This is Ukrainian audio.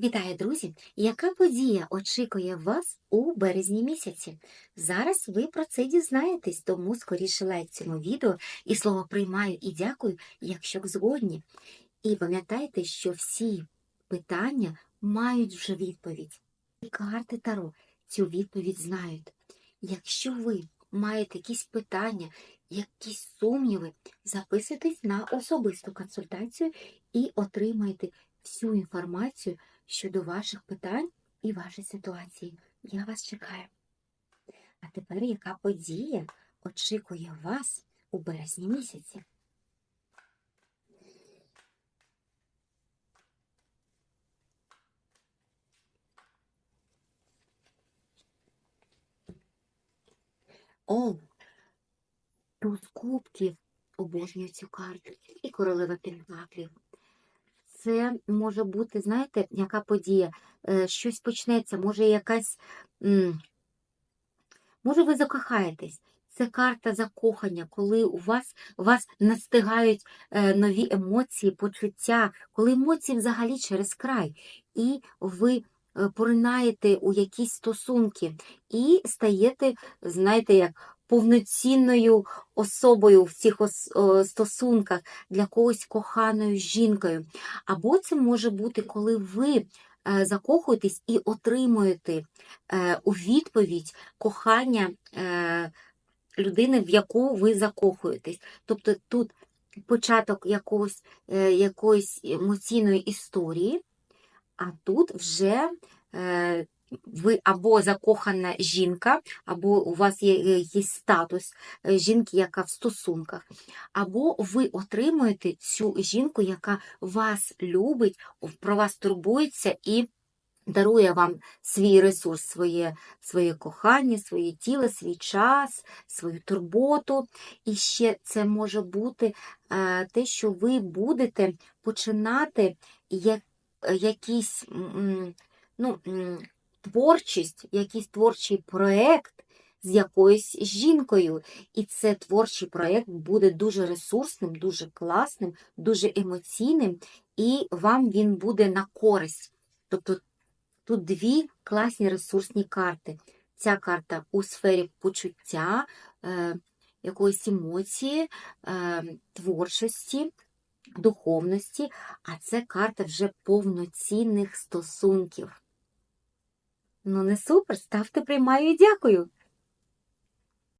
Вітаю, друзі! Яка подія очікує вас у березні місяці? Зараз ви про це дізнаєтесь, тому скоріше лайк цьому відео і слово приймаю і дякую, якщо згодні. І пам'ятайте, що всі питання мають вже відповідь. І карти Таро цю відповідь знають. Якщо ви маєте якісь питання, якісь сумніви, записуйтесь на особисту консультацію і отримаєте всю інформацію щодо ваших питань і вашої ситуації. Я вас чекаю. А тепер яка подія очікує вас у березні місяці? О, туз кубків обожнюю цю карту і королева пентаклів. Це може бути, знаєте, яка подія? Е, Щось почнеться, може якась. Може, ви закохаєтесь. Це карта закохання, коли у вас, у вас настигають е, нові емоції, почуття, коли емоції взагалі через край, і ви е, поринаєте у якісь стосунки і стаєте, знаєте, як повноцінною особою в цих стосунках для когось коханою жінкою. Або це може бути, коли ви е, закохуєтесь і отримуєте е, у відповідь кохання е, людини, в яку ви закохуєтесь. Тобто тут початок якогось, е, якоїсь емоційної історії, а тут вже е, ви або закохана жінка, або у вас є якийсь статус е, жінки, яка в стосунках, або ви отримуєте цю жінку, яка вас любить, про вас турбується і дарує вам свій ресурс, своє, своє кохання, своє тіло, свій час, свою турботу. І ще це може бути е, те, що ви будете починати як, якийсь м, ну, творчість, якийсь творчий проєкт з якоюсь жінкою. І це творчий проєкт буде дуже ресурсним, дуже класним, дуже емоційним, і вам він буде на користь. Тобто Тут дві класні ресурсні карти. Ця карта у сфері почуття, е, якоїсь емоції, е, творчості, духовності, а це карта вже повноцінних стосунків. Ну, не супер, ставте приймаю і дякую.